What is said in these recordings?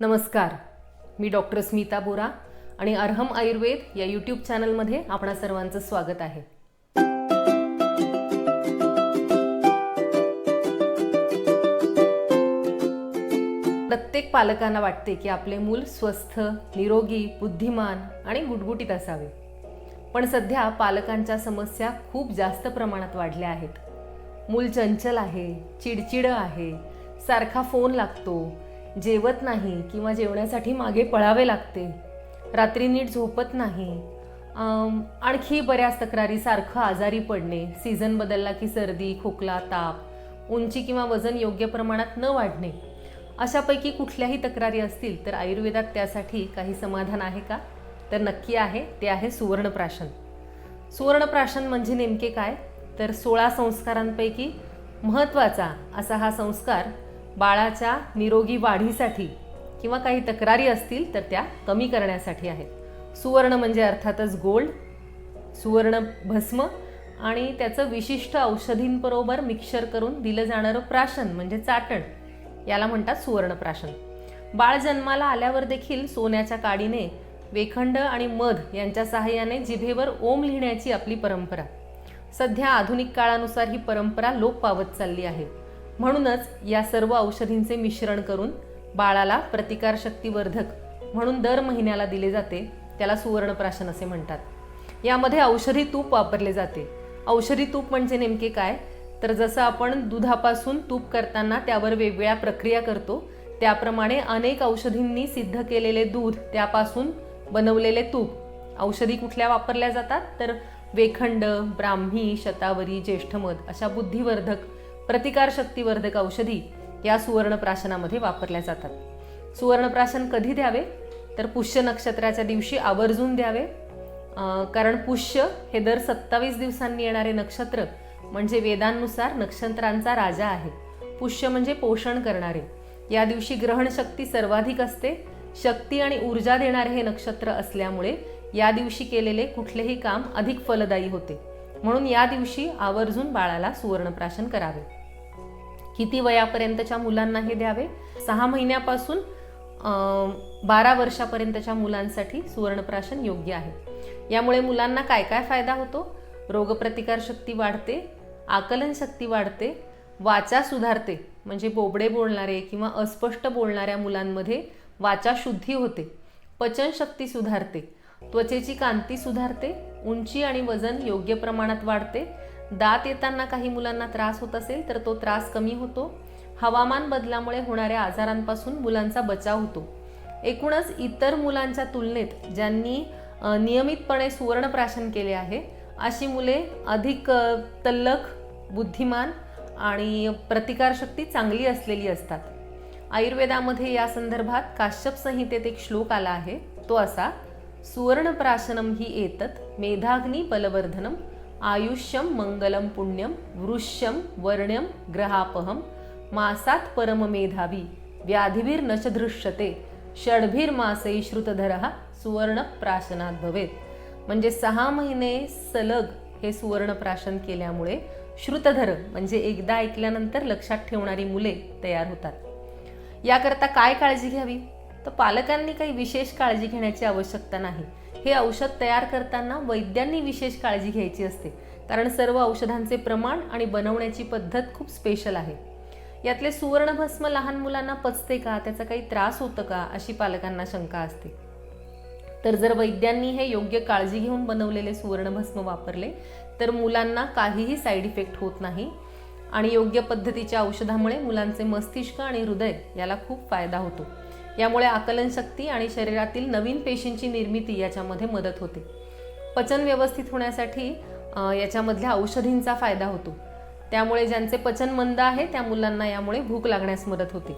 नमस्कार. मी डॉक्टर स्मिता बोरा आणि अर्हम आयुर्वेद या यूट्यूब चॅनलमध्ये आपणा सर्वांचं स्वागत आहे. प्रत्येक पालकांना वाटते की आपले मूल स्वस्थ निरोगी बुद्धिमान आणि गुटगुटीत असावे. पण सध्या पालकांच्या समस्या खूप जास्त प्रमाणात वाढल्या आहेत. मूल चंचल आहे चिडचिडं आहे सारखा फोन लागतो जेवत नाही किंवा जेवण्यासाठी मागे पळावे लागते. रात्री नीट झोपत नाही. आणखी बऱ्याच तक्रारी सारखं आजारी पडणे सीझन बदलला की सर्दी खोकला ताप उंची किंवा वजन योग्य प्रमाणात न वाढणे अशापैकी कुठल्याही तक्रारी असतील तर आयुर्वेदात त्यासाठी काही समाधान आहे का? तर नक्की आहे ते आहे सुवर्णप्राशन. सुवर्णप्राशन म्हणजे नेमके काय? तर सोळा संस्कारांपैकी महत्त्वाचा असा हा संस्कार बाळाच्या निरोगी वाढीसाठी किंवा काही तक्रारी असतील तर त्या कमी करण्यासाठी आहेत. सुवर्ण म्हणजे अर्थातच गोल्ड सुवर्ण भस्म आणि त्याचं विशिष्ट औषधींबरोबर मिक्सर करून दिलं जाणारं प्राशन म्हणजे चाटण. याला म्हणतात सुवर्णप्राशन बाळ जन्माला आल्यावर देखील सोन्याच्या काडीने वेखंड आणि मध यांच्या सहाय्याने जिभेवर ओम लिहिण्याची आपली परंपरा. सध्या आधुनिक काळानुसार ही परंपरा लोप पावत चालली आहे. म्हणूनच या सर्व औषधींचे मिश्रण करून बाळाला प्रतिकारशक्तीवर्धक म्हणून दर महिन्याला दिले जाते त्याला सुवर्णप्राशन असे म्हणतात. यामध्ये औषधी तूप वापरले जाते. औषधी तूप म्हणजे नेमके काय? तर जसं आपण दुधापासून तूप करताना त्यावर वेगवेगळ्या प्रक्रिया करतो त्याप्रमाणे अनेक औषधींनी सिद्ध केलेले दूध त्यापासून बनवलेले तूप औषधी कुठल्या वापरल्या जातात? तर वेखंड ब्राह्मी शतावरी ज्येष्ठमध अशा बुद्धिवर्धक प्रतिकारशक्तीवर्धक औषधी या सुवर्णप्राशनामध्ये वापरल्या जातात. सुवर्णप्राशन कधी द्यावे? तर पुष्य नक्षत्राच्या दिवशी आवर्जून द्यावे. कारण पुष्य हे दर सत्तावीस दिवसांनी येणारे नक्षत्र म्हणजे वेदांनुसार नक्षत्रांचा राजा आहे. पुष्य म्हणजे पोषण करणारे. या दिवशी ग्रहणशक्ती सर्वाधिक असते. शक्ती आणि ऊर्जा देणारे हे नक्षत्र असल्यामुळे या दिवशी केलेले कुठलेही काम अधिक फलदायी होते. म्हणून या दिवशी आवर्जून बाळाला सुवर्णप्राशन करावे. किती वयापर्यंतच्या मुलांना हे द्यावे? सहा महिन्यापासून बारा वर्षापर्यंतच्या मुलांसाठी सुवर्णप्राशन योग्य आहे. यामुळे मुलांना काय काय फायदा होतो? रोगप्रतिकार शक्ती वाढते आकलन शक्ती वाढते वाचा सुधारते म्हणजे बोबडे बोलणारे किंवा अस्पष्ट बोलणाऱ्या मुलांमध्ये वाचा शुद्धी होते पचनशक्ती सुधारते त्वचेची कांती सुधारते उंची आणि वजन योग्य प्रमाणात वाढते दात येताना काही मुलांना त्रास होत असेल तर तो त्रास कमी होतो. हवामान बदलामुळे होणाऱ्या आजारांपासून मुलांचा बचाव होतो. एकूणच इतर मुलांच्या तुलनेत ज्यांनी नियमितपणे सुवर्णप्राशन केले आहे अशी मुले अधिक तल्लख बुद्धिमान आणि प्रतिकारशक्ती चांगली असलेली असतात. आयुर्वेदामध्ये या संदर्भात काश्यप संहितेत एक श्लोक आला आहे. तो असा सुवर्णप्राशनम ही एतत मेधाग्नी बलवर्धनम आयुष्यम मंगलम पुण्यम वृष्यम वर्ण्यम ग्रहापहम मासात परममेधावी व्याधिवीर नच षडभीर मासे श्रुतधर सुवर्ण प्राशनात भवेत. म्हणजे सहा महिने सलग हे सुवर्ण प्राशन केल्यामुळे श्रुतधर म्हणजे एकदा ऐकल्यानंतर लक्षात ठेवणारी मुले तयार होतात. याकरता काय काळजी घ्यावी? तर पालकांनी काही विशेष काळजी घेण्याची आवश्यकता नाही. हे औषध तयार करताना वैद्यांनी विशेष काळजी घ्यायची असते. कारण सर्व औषधांचे प्रमाण आणि बनवण्याची पद्धत खूप स्पेशल आहे. यातले सुवर्णभस्म लहान मुलांना पचते का? त्याचा काही त्रास होतं का? अशी पालकांना शंका असते. तर जर वैद्यांनी हे योग्य काळजी घेऊन बनवलेले सुवर्णभस्म वापरले तर मुलांना काहीही साईड इफेक्ट होत नाही आणि योग्य पद्धतीच्या औषधामुळे मुलांचे मस्तिष्क आणि हृदय याला खूप फायदा होतो. यामुळे आकलनशक्ती आणि शरीरातील नवीन पेशींची निर्मिती याच्यामध्ये मदत होते. पचन व्यवस्थित होण्यासाठी याच्यामधल्या औषधींचा फायदा होतो. त्यामुळे ज्यांचे पचन मंद आहे त्या मुलांना यामुळे भूक लागण्यास मदत होते.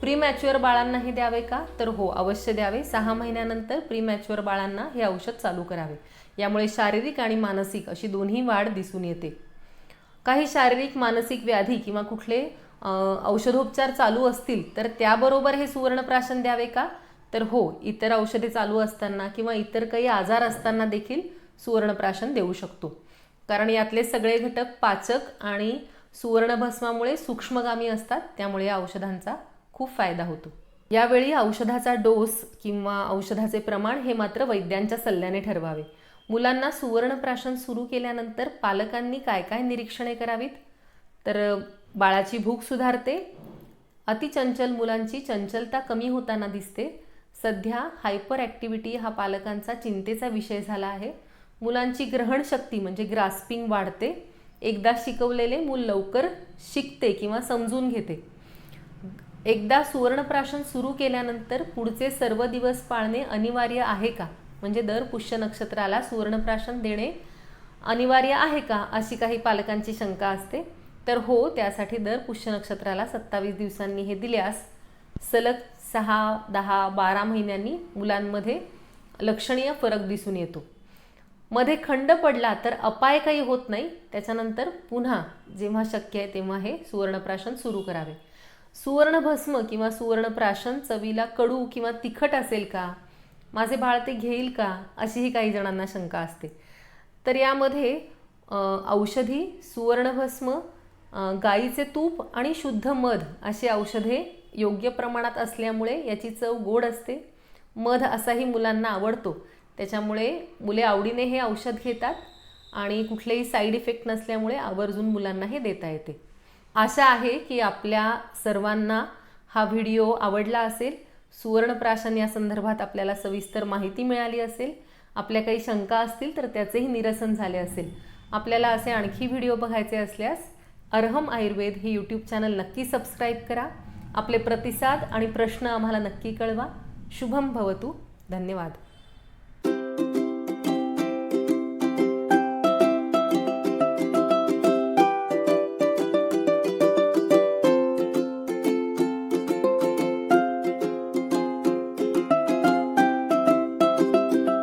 प्रीमॅच्युअर बाळांनाही द्यावे का? तर हो अवश्य द्यावे. सहा महिन्यानंतर प्रीमॅच्युअर बाळांना हे औषध चालू करावे. यामुळे शारीरिक आणि मानसिक अशी दोन्ही वाढ दिसून येते. काही शारीरिक मानसिक व्याधी किंवा कुठले औषधोपचार चालू असतील तर त्याबरोबर हे सुवर्णप्राशन द्यावे का? तर हो इतर औषधे चालू असताना किंवा इतर काही आजार असताना देखील सुवर्णप्राशन देऊ शकतो. कारण यातले सगळे घटक पाचक आणि सुवर्णभस्मामुळे सूक्ष्मगामी असतात त्यामुळे या औषधांचा खूप फायदा होतो. यावेळी औषधाचा डोस किंवा औषधाचे प्रमाण हे मात्र वैद्यांच्या सल्ल्याने ठरवावे. मुलांना सुवर्णप्राशन सुरू केल्यानंतर पालकांनी काय काय निरीक्षणे करावीत? तर बाळाची भूक सुधारते. अतिचंचल मुलांची चंचलता कमी होताना दिसते. सध्या हायपर ॲक्टिव्हिटी हा पालकांचा चिंतेचा विषय झाला आहे. मुलांची ग्रहणशक्ती म्हणजे ग्रास्पिंग वाढते. एकदा शिकवलेले मूल लवकर शिकते किंवा समजून घेते. एकदा सुवर्णप्राशन सुरू केल्यानंतर पुढचे सर्व दिवस पाळणे अनिवार्य आहे का? म्हणजे दर पुष्य नक्षत्राला सुवर्णप्राशन देणे अनिवार्य आहे का? अशी काही पालकांची शंका असते. तर हो त्यासाठी दर पुष्य नक्षत्राला सत्तावीस दिवसांनी हे दिल्यास सलग सहा दहा बारा महिन्यांनी मुलांमध्ये लक्षणीय फरक दिसून येतो. मध्ये खंड पडला तर अपाय काही होत नाही. त्याच्यानंतर पुन्हा जेव्हा शक्य आहे तेव्हा हे सुवर्णप्राशन सुरू करावे. सुवर्णभस्म किंवा सुवर्णप्राशन चवीला कडू किंवा तिखट असेल का? माझे बाळ ते घेईल का? अशीही काही जणांना शंका असते. तर यामध्ये औषधी सुवर्णभस्म गाईचे तूप आणि शुद्ध मध अशी औषधे योग्य प्रमाणात असल्यामुळे याची चव गोड असते. मध असाही मुलांना आवडतो. त्याच्यामुळे मुले आवडीने हे औषध घेतात आणि कुठलेही साईड इफेक्ट नसल्यामुळे आवर्जून मुलांना हे देता येते. आशा आहे की आपल्या सर्वांना हा व्हिडिओ आवडला असेल. सुवर्णप्राशन या संदर्भात आपल्याला सविस्तर माहिती मिळाली असेल. आपल्या काही शंका असतील तर त्याचेही निरसन झाले असेल. आपल्याला असे आणखी व्हिडिओ बघायचे असल्यास अर्हम आयुर्वेद हे यूट्यूब चॅनल नक्की सबस्क्राईब करा. आपले प्रतिसाद आणि प्रश्न आम्हाला नक्की कळवा. शुभम भवतू. धन्यवाद.